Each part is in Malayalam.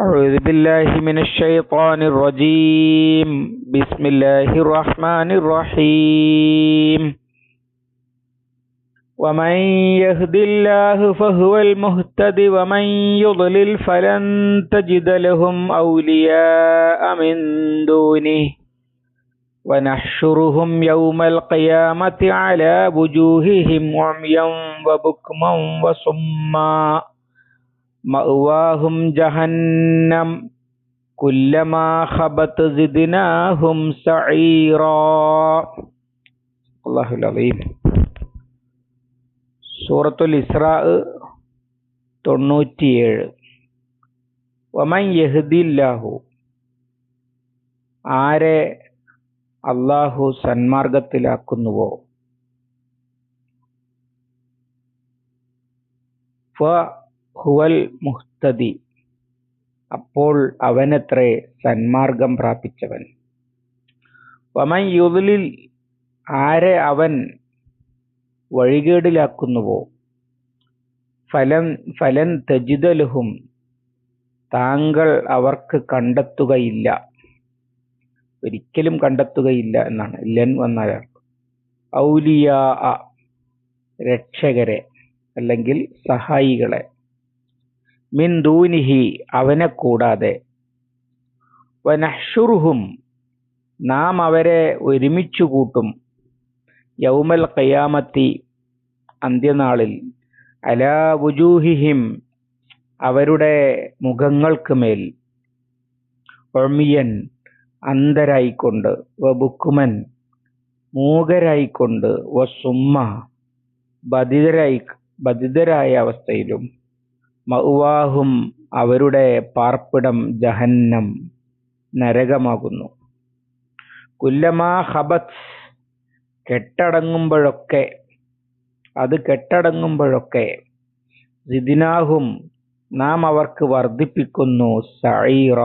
أعوذ بالله من الشيطان الرجيم. بسم الله الرحمن الرحيم. ومن يهد الله فهو المهتد ومن يضلل فلن تجد لهم أولياء من دونه. ونحشرهم يوم القيامة على وجوههم عميا وبكما وصما. മഅ്വാഹും ജഹന്നം. കുല്ലമാ ഖബത് സിദ്നാഹും സഈറ. അല്ലാഹുൽ അലീം. സൂറത്തുൽ ഇസ്രാ തൊണ്ണൂറ്റിയേഴ്. വമൻ യഹ്ദില്ലാഹു. ആരെ അള്ളാഹു സന്മാർഗത്തിലാക്കുന്നുവോ? ഫ ഹുവൽ മുഹ്തദി. അപ്പോൾ അവനത്രേ സന്മാർഗം പ്രാപിച്ചവൻ. വമൻ യുദലിൽ ആരെ അവൻ വഴികേടിലാക്കുന്നുവോ? ഫലം ഫലൻ തജിതലുഹും താങ്കൾ അവർക്ക് കണ്ടെത്തുകയില്ല. ഒരിക്കലും കണ്ടെത്തുകയില്ല എന്നാണ്. ലൻ വന്നാൽ ഔലിയ രക്ഷകരെ അല്ലെങ്കിൽ സഹായികളെ. മിൻ അവനെ കൂടാതെ. വനഹ്ഷുർഹും നാം അവരെ ഒരുമിച്ചു കൂട്ടും. യൗമൽ കയ്യാമത്തി അന്ത്യനാളിൽ. അലാ വുജൂഹിഹിം അവരുടെ മുഖങ്ങൾക്ക് മേൽ. ഒമിയൻ അന്ധരായിക്കൊണ്ട്. വബുക്കുമൻ മൂകരായിക്കൊണ്ട്. വസുമ്മ ബധിതരായി ബധിതരായ അവസ്ഥയിലും. മൗവാഹും അവരുടെ പാർപ്പിടം ജഹന്നം നരകമാകുന്നു. കുല്ലമാ ഹബത്ത് കെട്ടടങ്ങുമ്പോഴൊക്കെ അത് കെട്ടടങ്ങുമ്പോഴൊക്കെ സിദിനാഹും നാം അവർക്ക് വർദ്ധിപ്പിക്കുന്നു സൈറ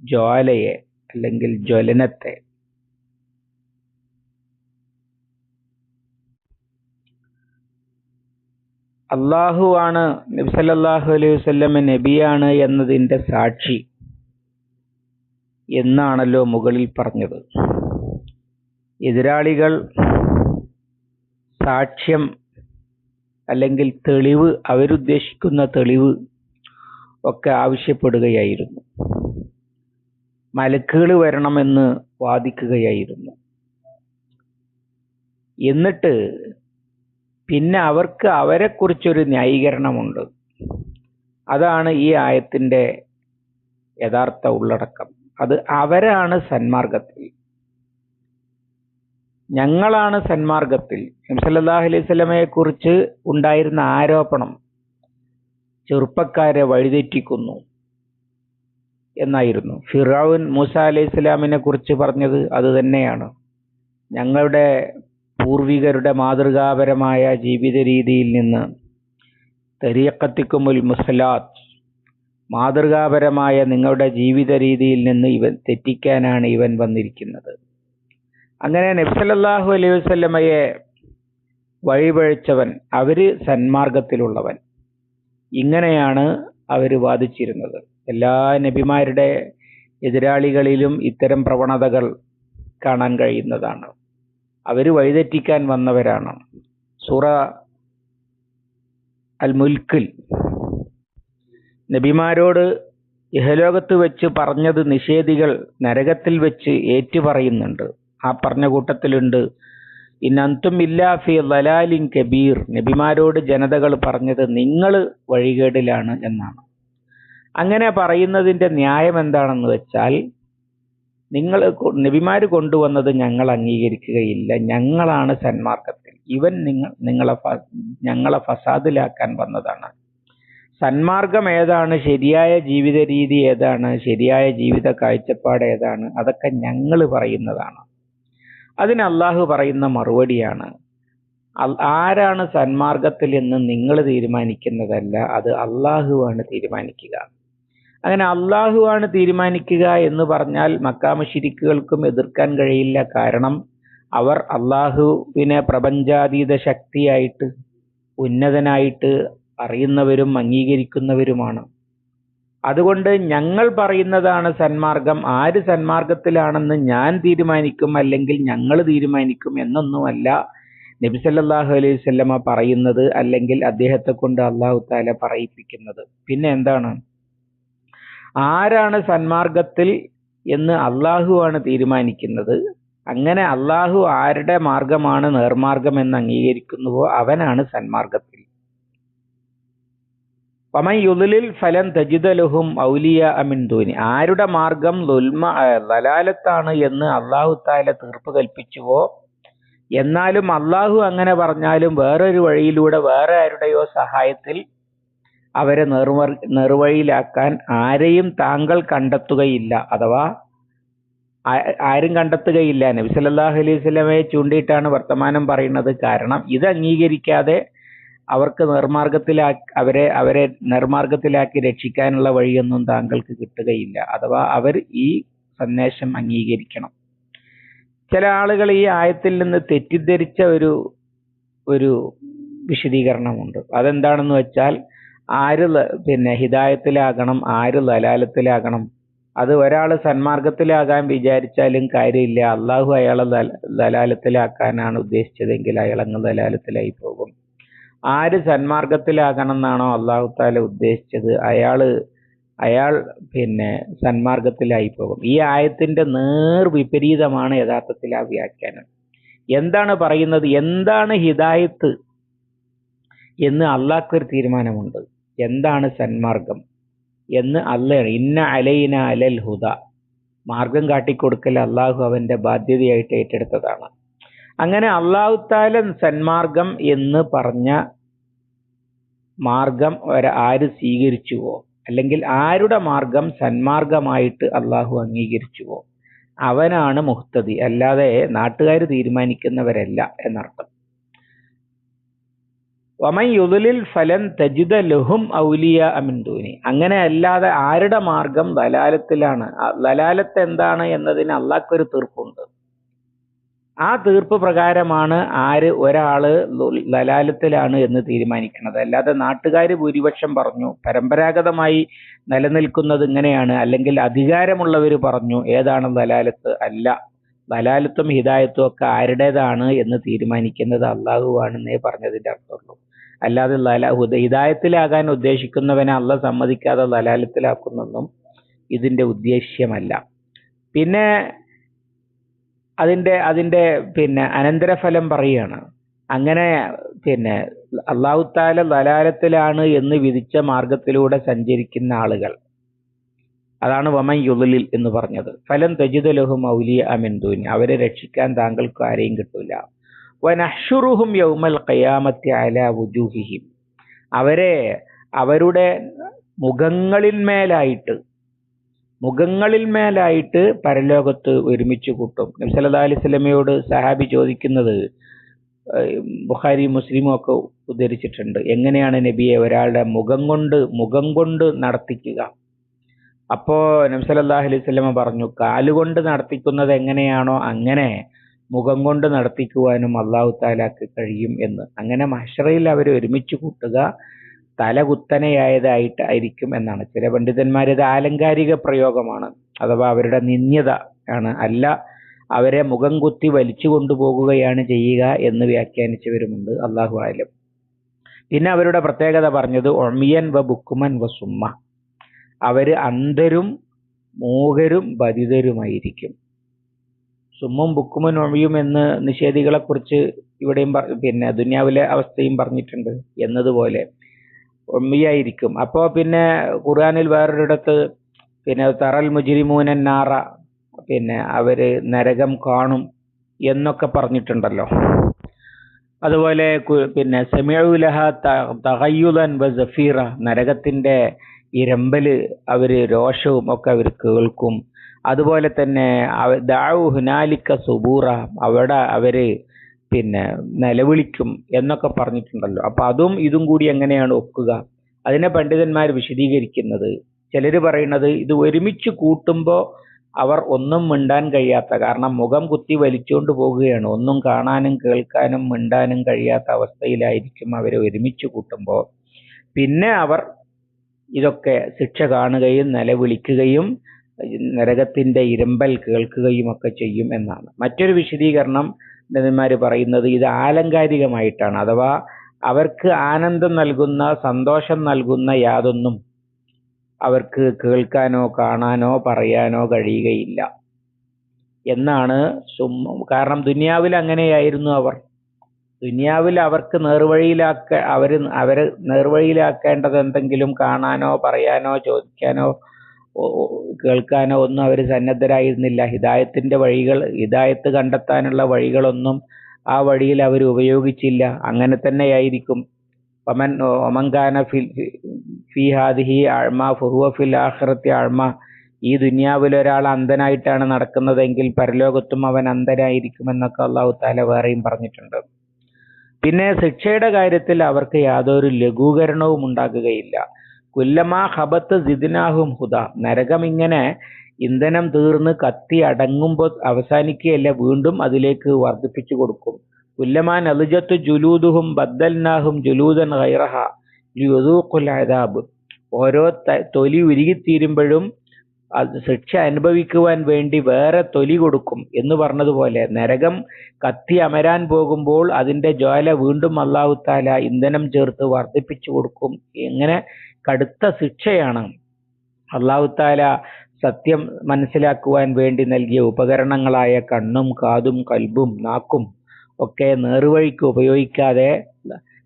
ജ്വാലയെ അല്ലെങ്കിൽ ജ്വലനത്തെ. അള്ളാഹു ആണ് നബി സല്ലല്ലാഹു അലൈഹി വസല്ലമ നബിയാണ് എന്നതിന്റെ സാക്ഷി എന്നാണല്ലോ മുകളിൽ പറഞ്ഞത്. എതിരാളികൾ സാക്ഷ്യം അല്ലെങ്കിൽ തെളിവ് അവരുദ്ദേശിക്കുന്ന തെളിവ് ഒക്കെ ആവശ്യപ്പെടുകയായിരുന്നു. മലക്കുകൾ വരണമെന്ന് വാദിക്കുകയായിരുന്നു. എന്നിട്ട് പിന്നെ അവർക്ക് അവരെക്കുറിച്ചൊരു ന്യായീകരണമുണ്ട്. അതാണ് ഈ ആയത്തിന്റെ യഥാർത്ഥ ഉള്ളടക്കം. അത് അവരാണ് സന്മാർഗത്തിൽ ഞങ്ങളാണ് സന്മാർഗത്തിൽ നബ്സല്ലാഹു അലൈഹി സ്വലമയെ കുറിച്ച് ഉണ്ടായിരുന്ന ആരോപണം ചെറുപ്പക്കാരെ വഴിതെറ്റിക്കുന്നു എന്നായിരുന്നു. ഫിറാവുൻ മൂസ അലൈഹി സ്വലാമിനെ കുറിച്ച് പറഞ്ഞത് അത് തന്നെയാണ്. ഞങ്ങളുടെ പൂർവികരുടെ മാതൃകാപരമായ ജീവിത രീതിയിൽ നിന്ന് തെരിയക്കത്തിക്കുമുൽ മുസലാത്ത് മാതൃകാപരമായ നിങ്ങളുടെ ജീവിത രീതിയിൽ നിന്ന് ഇവൻ തെറ്റിക്കാനാണ് ഇവൻ വന്നിരിക്കുന്നത്. അങ്ങനെ നബ്സലല്ലാഹു അലൈഹി വസല്ലമയെ വഴിപഴിച്ചവൻ അവർ സന്മാർഗത്തിലുള്ളവൻ. ഇങ്ങനെയാണ് അവർ വാദിച്ചിരുന്നത്. എല്ലാ നബിമാരുടെ എതിരാളികളിലും ഇത്തരം പ്രവണതകൾ കാണാൻ കഴിയുന്നതാണ്. അവർ വഴിതെറ്റിക്കാൻ വന്നവരാണ്. സൂറ അൽ മുൽക്കിൽ നബിമാരോട് ഇഹലോകത്ത് വെച്ച് പറഞ്ഞത് നിഷേധികൾ നരകത്തിൽ വെച്ച് ഏറ്റുപറയുന്നുണ്ട്. ആ പറഞ്ഞ കൂട്ടത്തിലുണ്ട് ഇന്നന്തും ഇല്ലാഫി ലലാലിൻ കബീർ. നബിമാരോട് ജനതകൾ പറഞ്ഞത് നിങ്ങൾ വഴികേടിലാണ് എന്നാണ്. അങ്ങനെ പറയുന്നതിന്റെ ന്യായം എന്താണെന്ന് വെച്ചാൽ നിങ്ങൾ നബിമാർ കൊണ്ടുവന്നത് ഞങ്ങൾ അംഗീകരിക്കുകയില്ല. ഞങ്ങളാണ് സന്മാർഗത്തിൽ. ഇവൻ നിങ്ങൾ നിങ്ങളെ ഞങ്ങളെ ഫസാദിലാക്കാൻ വന്നതാണ്. സന്മാർഗം ഏതാണ്? ശരിയായ ജീവിത രീതി ഏതാണ്? ശരിയായ ജീവിത കാഴ്ചപ്പാട് ഏതാണ്? അതൊക്കെ ഞങ്ങൾ പറയുന്നതാണ്. അതിന് അള്ളാഹു പറയുന്ന മറുപടിയാണ്. ആരാണ് സന്മാർഗത്തിൽ എന്ന് നിങ്ങൾ തീരുമാനിക്കുന്നതല്ല അത് അള്ളാഹുവാണ് തീരുമാനിക്കുക. അങ്ങനെ അള്ളാഹുവാണ് തീരുമാനിക്കുക എന്ന് പറഞ്ഞാൽ മക്കാമശിരിക്കുകൾക്കും എതിർക്കാൻ കഴിയില്ല. കാരണം അവർ അള്ളാഹുവിനെ പ്രപഞ്ചാതീത ശക്തിയായിട്ട് ഉന്നതനായിട്ട് അറിയുന്നവരും അംഗീകരിക്കുന്നവരുമാണ്. അതുകൊണ്ട് ഞങ്ങൾ പറയുന്നതാണ് സന്മാർഗം. ആര് സന്മാർഗത്തിലാണെന്ന് ഞാൻ തീരുമാനിക്കും അല്ലെങ്കിൽ ഞങ്ങൾ തീരുമാനിക്കും എന്നൊന്നുമല്ല നബിസല്ലാഹു അലൈഹി വസല്ലമ പറയുന്നത് അല്ലെങ്കിൽ അദ്ദേഹത്തെ കൊണ്ട് അള്ളാഹു താല പറയിപ്പിക്കുന്നത്. പിന്നെ എന്താണ്? ആരാണ് സന്മാർഗത്തിൽ എന്ന് അള്ളാഹു ആണ് തീരുമാനിക്കുന്നത്? അങ്ങനെ അള്ളാഹു ആരുടെ മാർഗമാണ് നേർമാർഗം എന്ന് അംഗീകരിക്കുന്നുവോ അവനാണ് സന്മാർഗത്തിൽ. പമയുലിൽ ഫലം തജിതലുഹും ഔലിയ അമിൻ ദൂനി. ആരുടെ മാർഗം ലുൽമ ലലാലത്താണ് എന്ന് അള്ളാഹു താല തീർപ്പ് കൽപ്പിച്ചുവോ? എന്നാലും അള്ളാഹു അങ്ങനെ പറഞ്ഞാലും വേറൊരു വഴിയിലൂടെ വേറെ ആരുടെയോ സഹായത്തിൽ അവരെ നേർവർ നേർവഴിയിലാക്കാൻ ആരെയും താങ്കൾ കണ്ടെത്തുകയില്ല. അഥവാ ആരും കണ്ടെത്തുകയില്ല. നബി സല്ലല്ലാഹു അലൈഹി വസല്ലമയെ ചൂണ്ടിയിട്ടാണ് വർത്തമാനം പറയുന്നത്. കാരണം ഇത് അംഗീകരിക്കാതെ അവർക്ക് നിർമാർഗത്തിലാ അവരെ അവരെ നിർമാർഗത്തിലാക്കി രക്ഷിക്കാനുള്ള വഴിയൊന്നും താങ്കൾക്ക് കിട്ടുകയില്ല. അഥവാ അവർ ഈ സന്ദേശം അംഗീകരിക്കണം. ചില ആളുകൾ ഈ ആയത്തിൽ നിന്ന് തെറ്റിദ്ധരിച്ച ഒരു ഒരു വിശദീകരണമുണ്ട്. അതെന്താണെന്ന് വെച്ചാൽ ആര് പിന്നെ ഹിദായത്തിലാകണം ആര് ലലാലത്തിലാകണം. അത് ഒരാൾ സന്മാർഗത്തിലാകാൻ വിചാരിച്ചാലും കാര്യമില്ല. അള്ളാഹു അയാളെ ലല- ലലാലത്തിലാക്കാനാണ് ഉദ്ദേശിച്ചതെങ്കിൽ അയാൾ അങ്ങ് ലലാലത്തിലായി പോകും. ആര് സന്മാർഗത്തിലാകണം എന്നാണോ അള്ളാഹു താല ഉദ്ദേശിച്ചത് അയാൾ അയാൾ പിന്നെ സന്മാർഗത്തിലായി പോകും. ഈ ആയത്തിന്റെ നേർ വിപരീതമാണ് യഥാർത്ഥത്തിൽ ആ വ്യാഖ്യാനം. എന്താണ് പറയുന്നത്? എന്താണ് ഹിദായത്ത് എന്ന് അള്ളാഹ്ക്ക് ഒരു തീരുമാനമുണ്ട്. എന്താണ് സന്മാർഗം എന്ന് അല്ലയാണ് ഇന്ന അലൈന അലൽ ഹുദ. മാർഗം കാട്ടിക്കൊടുക്കൽ അള്ളാഹു അവന്റെ ബാധ്യതയായിട്ട് ഏറ്റെടുത്തതാണ്. അങ്ങനെ അള്ളാഹുത്താല സന്മാർഗം എന്ന് പറഞ്ഞ മാർഗം ആര് സ്വീകരിച്ചുവോ? അല്ലെങ്കിൽ ആരുടെ മാർഗം സന്മാർഗമായിട്ട് അള്ളാഹു അംഗീകരിച്ചുവോ? അവനാണ് മുഹ്തദി. അല്ലാതെ നാട്ടുകാർ തീരുമാനിക്കുന്നവരല്ല എന്നർത്ഥം. വമൻ യുദലിൽ ഫലൻ തജിദ ലഹും ഔലിയ അമിന്ദൂനി അങ്ങനെ അല്ലാതെ ആരുടെ മാർഗം ദലാലത്തിലാണ്? ദലാലത്ത് എന്താണ് എന്നതിന് അള്ളാഹ്ക്കൊരു തീർപ്പുണ്ട്. ആ തീർപ്പ് പ്രകാരമാണ് ആര് ഒരാൾ ദലാലത്തിലാണ് എന്ന് തീരുമാനിക്കുന്നത്. അല്ലാതെ നാട്ടുകാർ ഭൂരിപക്ഷം പറഞ്ഞു പരമ്പരാഗതമായി നിലനിൽക്കുന്നത് ഇങ്ങനെയാണ്. അല്ലെങ്കിൽ അധികാരമുള്ളവർ പറഞ്ഞു ഏതാണ് ദലാലത്ത്? അല്ല ദലാലത്തും ഹിദായത്തും ഒക്കെ ആരുടേതാണ് എന്ന് തീരുമാനിക്കുന്നത് അള്ളാഹുവാണെന്നേ പറഞ്ഞതിന്റെ അർത്ഥമുള്ളൂ. അല്ലാതെ ലല ഹുദ- ഹിദായത്തിലാകാൻ ഉദ്ദേശിക്കുന്നവനെ അല്ല സമ്മതിക്കാതെ ലലാലത്തിലാക്കുന്നൊന്നും ഇതിന്റെ ഉദ്ദേശ്യമല്ല. പിന്നെ അതിന്റെ അതിന്റെ പിന്നെ അനന്തരഫലം പറയുകയാണ്. അങ്ങനെ പിന്നെ അള്ളാഹു താല ലലാലത്തിലാണ് എന്ന് വിധിച്ച മാർഗത്തിലൂടെ സഞ്ചരിക്കുന്ന ആളുകൾ. അതാണ് വമൻ യുദലിൽ എന്ന് പറഞ്ഞത്. ഫലം തജിദലഹും ഔലിയ അമിന്ദൂൻ അവരെ രക്ഷിക്കാൻ താങ്കൾക്ക് ആരെയും കിട്ടൂല. വനഹ്ഷുറുഹും യൗമൽ ഖിയാമത്തി അല വുജൂഹിഹിം. അവരെ അവരുടെ മുഖങ്ങളിന്മേലായിട്ട് മുഖങ്ങളിൽ മേലായിട്ട് പരലോകത്ത് ഒരുമിച്ച് കൂട്ടും. നബി സല്ലല്ലാഹു അലൈഹി വസല്ലമയോട് സഹാബി ചോദിക്കുന്നത് ബുഖാരി മുസ്ലിമും ഒക്കെ ഉദ്ധരിച്ചിട്ടുണ്ട്. എങ്ങനെയാണ് നബിയെ ഒരാളുടെ മുഖം കൊണ്ട് മുഖം കൊണ്ട് നടത്തിക്കുക? അപ്പോ നബി സല്ലല്ലാഹു അലൈഹി വസല്ലമ പറഞ്ഞു കാലുകൊണ്ട് നടത്തിക്കുന്നത് എങ്ങനെയാണോ അങ്ങനെ മുഖം കൊണ്ട് നടത്തിക്കുവാനും അള്ളാഹു താലാക്ക് കഴിയും എന്ന്. അങ്ങനെ മഹ്ശറയിൽ അവർ ഒരുമിച്ച് കൂട്ടുക തലകുത്തനെയായതായിട്ട് ആയിരിക്കും എന്നാണ്. ചില പണ്ഡിതന്മാർ ഇത് ആലങ്കാരിക പ്രയോഗമാണ് അഥവാ അവരുടെ നിന്യത ആണ്. അല്ല അവരെ മുഖം കുത്തി വലിച്ചു കൊണ്ടുപോകുകയാണ് ചെയ്യുക എന്ന് വ്യാഖ്യാനിച്ചവരുമുണ്ട്. അള്ളാഹു ആലം. പിന്നെ അവരുടെ പ്രത്യേകത പറഞ്ഞത് ഒമിയൻ വ ബുക്കുമൻ വ സുമ്മ. അവർ അന്ധരും മൂകരും ബധിതരുമായിരിക്കും സുമ്മും ബുക്കുമൻ എന്ന് നിഷേധികളെ കുറിച്ച് ഇവിടെയും പറ- പിന്നെ ദുനിയാവിലെ അവസ്ഥയും പറഞ്ഞിട്ടുണ്ട് എന്നതുപോലെ. ഒമ്മിയായിരിക്കും അപ്പോ പിന്നെ ഖുർആനിൽ വേറൊരിടത്ത് പിന്നെ തറൽ മുജിരിമൂനൻ നാറ പിന്നെ അവർ നരകം കാണും എന്നൊക്കെ പറഞ്ഞിട്ടുണ്ടല്ലോ. അതുപോലെ പിന്നെ സെമിഴുലഹ തഹയ്യുലൻ വസഫീറ നരകത്തിന്റെ ഇരമ്പൽ അവർ രോഷവും ഒക്കെ അവർ കേൾക്കും. അതുപോലെ തന്നെ ദാവുഹുനാലിക്ക സുബൂറ അവിടെ അവർ പിന്നെ നിലവിളിക്കും എന്നൊക്കെ പറഞ്ഞിട്ടുണ്ടല്ലോ. അപ്പൊ അതും ഇതും കൂടി എങ്ങനെയാണ് ഒക്കുക? അതിനെ പണ്ഡിതന്മാർ വിശദീകരിക്കുന്നത് ചിലർ പറയുന്നത് ഇത് ഒരുമിച്ച് കൂട്ടുമ്പോൾ അവർ ഒന്നും മിണ്ടാൻ കഴിയാത്ത കാരണം മുഖം കുത്തി വലിച്ചുകൊണ്ട് പോകുകയാണ്. ഒന്നും കാണാനും കേൾക്കാനും മിണ്ടാനും കഴിയാത്ത അവസ്ഥയിലായിരിക്കും അവർ ഒരുമിച്ച് കൂട്ടുമ്പോൾ പിന്നെ അവർ ഇതൊക്കെ ശിക്ഷ കാണുകയും നിലവിളിക്കുകയും നരകത്തിന്റെ ഇരമ്പൽ കേൾക്കുകയും ഒക്കെ ചെയ്യും എന്നാണ്. മറ്റൊരു വിശദീകരണം നബിമാര് പറയുന്നത് ഇത് ആലങ്കാരികമായിട്ടാണ്. അഥവാ അവർക്ക് ആനന്ദം നൽകുന്ന സന്തോഷം നൽകുന്ന യാതൊന്നും അവർക്ക് കേൾക്കാനോ കാണാനോ പറയാനോ കഴിയുകയില്ല. എന്നാണ് കാരണം ദുനിയാവിൽ അങ്ങനെയായിരുന്നു അവർ. ദുനിയാവിൽ അവർക്ക് നേർവഴിയിലാക്ക അവർ അവരെ നേർവഴിയിലാക്കേണ്ടത് എന്തെങ്കിലും കാണാനോ പറയാനോ ചോദിക്കാനോ കേൾക്കാനോ ഒന്നും അവർ സന്നദ്ധരായിരുന്നില്ല. ഹിദായത്തിന്റെ വഴികൾ ഹിദായത്ത് കണ്ടെത്താനുള്ള വഴികളൊന്നും ആ വഴിയിൽ അവർ ഉപയോഗിച്ചില്ല. അങ്ങനെ തന്നെയായിരിക്കും. ഒമൻ ഒമങ്കാന ഫിൽ ഫി ഹാദിഹി അഴ്മ ഫുഹുവ ഫിൽ ആഹ്റത്തി അഴ്മ. ഈ ദുനിയാവിൽ ഒരാൾ അന്ധനായിട്ടാണ് നടക്കുന്നതെങ്കിൽ പരലോകത്തും അവൻ അന്ധനായിരിക്കുമെന്നൊക്കെ അള്ളാഹു താല വേറെയും പറഞ്ഞിട്ടുണ്ട്. പിന്നെ ശിക്ഷയുടെ കാര്യത്തിൽ അവർക്ക് യാതൊരു ലഘൂകരണവും ഉണ്ടാകുകയില്ല. കുല്ലമാ ഹബത്ത് സിദിനാഹും ഹുദ. നരകം ഇങ്ങനെ ഇന്ധനം തീർന്ന് കത്തി അടങ്ങുമ്പോൾ അവസാനിക്കുകയല്ല വീണ്ടും അതിലേക്ക് വർദ്ധിപ്പിച്ചു കൊടുക്കും. കുല്ലമാൻ അലുജത്ത് ജുലൂദുഹും ബദ്ദൽനാഹും ജുലൂദൻ ഹൈറഹ ലുദൂഖുലാബ് ഓരോ തൊലി ഉരുകിത്തീരുമ്പോഴും ശിക്ഷ അനുഭവിക്കുവാൻ വേണ്ടി വേറെ തൊലി കൊടുക്കും എന്ന് പറഞ്ഞതുപോലെ നരകം കത്തി അമരാൻ പോകുമ്പോൾ അതിന്റെ ജ്വാല വീണ്ടും അള്ളാഹുത്താല ഇന്ധനം ചേർത്ത് വർദ്ധിപ്പിച്ചു കൊടുക്കും. ഇങ്ങനെ കടുത്ത ശിക്ഷയാണ്. അള്ളാഹുത്താല സത്യം മനസ്സിലാക്കുവാൻ വേണ്ടി നൽകിയ ഉപകരണങ്ങളായ കണ്ണും കാതും കൽബും നാക്കും ഒക്കെ നേർവഴിക്ക് ഉപയോഗിക്കാതെ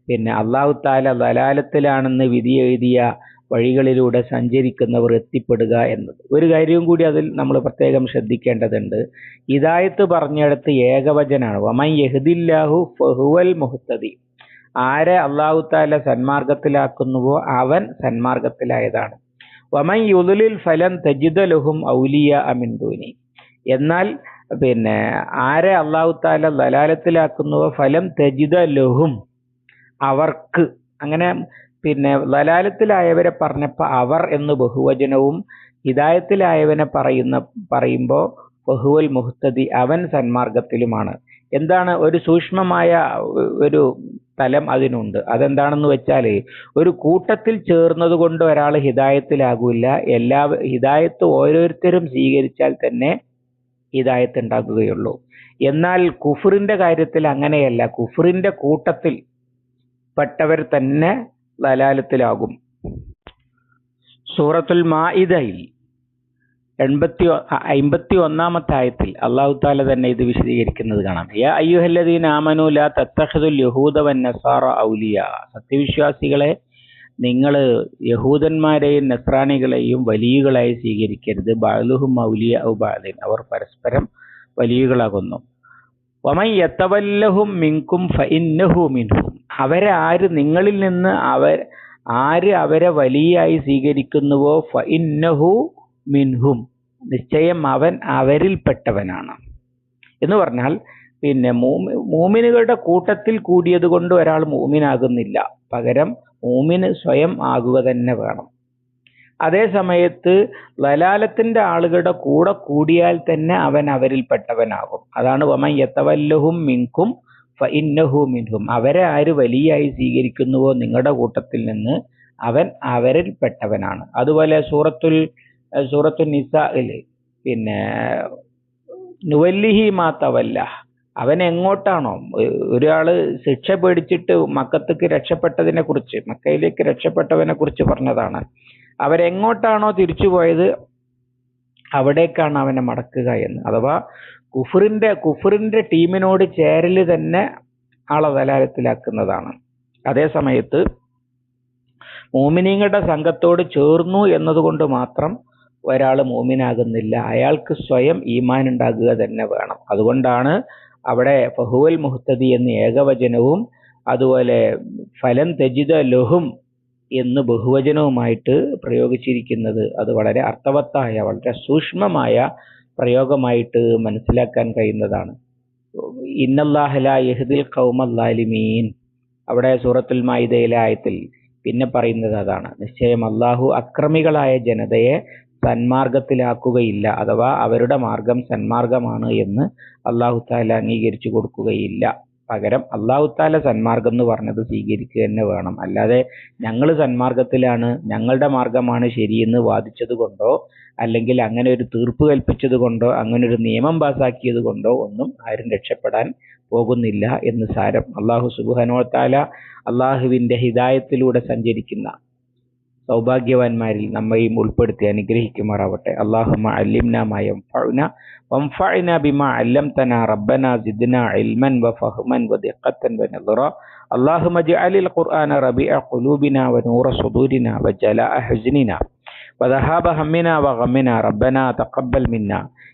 പിന്നെ അള്ളാഹുത്താല ദലാലത്തിലാണെന്ന് വിധി എഴുതിയ വഴികളിലൂടെ സഞ്ചരിക്കുന്നവർ എത്തിപ്പെടുക എന്നത്. ഒരു കാര്യവും കൂടി അതിൽ നമ്മൾ പ്രത്യേകം ശ്രദ്ധിക്കേണ്ടതുണ്ട്. ഇതായത്ത് പറഞ്ഞിടത്ത് ഏകവചനാണ്. വമൻ യഹദില്ലാഹു ഫഹുവൽ മുഹ്തദി. ആരെ അള്ളാഹു താല സന്മാർഗത്തിലാക്കുന്നുവോ അവൻ സന്മാർഗത്തിലായതാണ്. വമൻ യുദുലിൽ ഫലം തജിദലഹും ഔലിയ അമിന്ദൂനി എന്നാൽ പിന്നെ ആരെ അള്ളാഹു താല ദലാലത്തിലാക്കുന്നുവോ ഫലം തജിദ ലഹും അവർക്ക്. അങ്ങനെ പിന്നെ ലലാലത്തിലായവരെ പറഞ്ഞപ്പോൾ അവർ എന്ന് ബഹുവചനവും ഹിദായത്തിലായവനെ പറയുന്ന പറയുമ്പോൾ ബഹുവൽ മുഹ്തദി അവൻ സന്മാർഗത്തിലുമാണ്. എന്താണ് ഒരു സൂക്ഷ്മമായ ഒരു തലം അതിനുണ്ട്. അതെന്താണെന്ന് വെച്ചാൽ ഒരു കൂട്ടത്തിൽ ചേർന്നത് കൊണ്ട് ഒരാൾ ഹിതായത്തിലാകില്ല. എല്ലാ ഹിതായത്ത് ഓരോരുത്തരും സ്വീകരിച്ചാൽ തന്നെ ഹിതായത്ത് ഉണ്ടാക്കുകയുള്ളൂ എന്നാൽ കുഫറിന്റെ കാര്യത്തിൽ അങ്ങനെയല്ല. കുഫറിന്റെ കൂട്ടത്തിൽ പെട്ടവർ തന്നെ ദലാലത്തിലാകും. സൂറത്തുൽ മാഇദയിൽ എൺപത്തി അമ്പത്തി ഒന്നാമത്തെ ആയത്തിൽ അള്ളാഹു താല തന്നെ ഇത് വിശദീകരിക്കുന്നത് കാണാം. യാ അയ്യുഹല്ലദീൻ ആമനു ലാ തത്തഹദുൽ യഹൂദ വൻ നസാറ ഔലിയ. സത്യവിശ്വാസികളെ നിങ്ങൾ യഹൂദന്മാരെയും നസ്രാണികളെയും വലിയകളായി സ്വീകരിക്കരുത്. ബാലുഹും ഔലിയ ഔബാദിൻ അവർ പരസ്പരം വലിയകളാകുന്നു. വമൻ യത്തവല്ലഹും മിങ്കും ഫഇന്നഹു മിൻഹും. അവരാര് നിങ്ങളിൽ നിന്ന് അവർ ആര് അവരെ വലിയായി സ്വീകരിക്കുന്നുവോ? ഫഇന്നഹു മിൻഹും. നിശ്ചയം അവൻ അവരിൽപ്പെട്ടവനാണ്. എന്ന് പറഞ്ഞാൽ പിന്നെ മൂമി മൂമിനുകളുടെ കൂട്ടത്തിൽ കൂടിയത് കൊണ്ട് ഒരാൾ മൂമിനാകുന്നില്ല. പകരം മൂമിന് സ്വയം ആകുക തന്നെ വേണം. അതേ സമയത്ത് ലലാലത്തിന്റെ ആളുകളുടെ കൂടെ കൂടിയാൽ തന്നെ അവൻ അവരിൽപ്പെട്ടവനാകും. അതാണ് വമൻ യത്തവല്ലഹും മിങ്കും ഫഇന്നഹു മിൻഹും. അവരെ ആര് വലിയായി സ്വീകരിക്കുന്നുവോ നിങ്ങളുടെ കൂട്ടത്തിൽ നിന്ന് അവൻ അവരിൽപ്പെട്ടവനാണ്. അതുപോലെ സൂറത്തുൽ സൂറത്തുൽ നിസായിൽ പിന്നെ നുവല്ലിഹി മാത്തവല്ല അവൻ എങ്ങോട്ടാണോ ഒരാൾ ശിക്ഷ പേടിച്ചിട്ട് മക്കത്തേക്ക് രക്ഷപ്പെട്ടതിനെ കുറിച്ച് മക്കയിലേക്ക് രക്ഷപ്പെട്ടവനെ കുറിച്ച് പറഞ്ഞതാണ്. അവരെങ്ങോട്ടാണോ തിരിച്ചു പോയത് അവിടേക്കാണ് അവനെ മടക്കുക എന്ന്. അഥവാ കുഫറിന്റെ കുഫറിന്റെ ടീമിനോട് ചേരൽ തന്നെ ആളെ ദലാലത്തിലാക്കുന്നതാണ് അതേ സമയത്ത് മോമിനിങ്ങളുടെ സംഘത്തോട് ചേർന്നു എന്നതുകൊണ്ട് മാത്രം ഒരാൾ മോമിനാകുന്നില്ല. അയാൾക്ക് സ്വയം ഈമാൻ ഉണ്ടാകുക തന്നെ വേണം. അതുകൊണ്ടാണ് അവിടെ ഫഹുവൽ മുഹത്തദി എന്ന് ഏകവചനവും അതുപോലെ ഫലം തെജിത ലഹും എന്ന് ബഹുവചനവുമായിട്ട് പ്രയോഗിച്ചിരിക്കുന്നത് അത് വളരെ അർത്ഥവത്തായ വളരെ സൂക്ഷ്മമായ പ്രയോഗമായിട്ട് മനസ്സിലാക്കാൻ കഴിയുന്നതാണ്. ഇന്നല്ലാഹല യഹദിൽ കൗമല്ലാലിമീൻ അവിടെ സൂറത്തുൽ മായിദയിലെ ആയത്തിൽ പിന്നെ പറയുന്നത് അതാണ്. നിശ്ചയം അള്ളാഹു അക്രമികളായ ജനതയെ സന്മാർഗത്തിലാക്കുകയില്ല അഥവാ അവരുടെ മാർഗം സന്മാർഗമാണ് എന്ന് അള്ളാഹു താല അംഗീകരിച്ചു കൊടുക്കുകയില്ല. പകരം അള്ളാഹു താല സന്മാർഗം എന്ന് പറഞ്ഞത് സ്വീകരിക്കുക തന്നെ വേണം. അല്ലാതെ ഞങ്ങൾ സന്മാർഗത്തിലാണ് ഞങ്ങളുടെ മാർഗമാണ് ശരിയെന്ന് വാദിച്ചത് കൊണ്ടോ അല്ലെങ്കിൽ അങ്ങനെ ഒരു തീർപ്പ് കൽപ്പിച്ചത് കൊണ്ടോ അങ്ങനെ ഒരു നിയമം പാസാക്കിയത് കൊണ്ടോ ഒന്നും ആരും രക്ഷപ്പെടാൻ പോകുന്നില്ല എന്ന് സാരം അള്ളാഹു സുബുഹനോ താല അള്ളാഹുവിന്റെ ഹിദായത്തിലൂടെ സഞ്ചരിക്കുന്ന സൗഭാഗ്യവാന്മാരിൽ നമ്മയും ഉൾപ്പെടുത്തി അനുഗ്രഹിക്കുമാറാവട്ടെ അള്ളാഹുമ അല്ലിംന മയം ഫൗന وانفعنا بما علمتنا ربنا زدنا علما وفهما ودقة ونظرا اللهم اجعل القرآن ربيع قلوبنا ونور صدورنا وجلاء حزننا وذهاب همنا وغمنا ربنا تقبل منا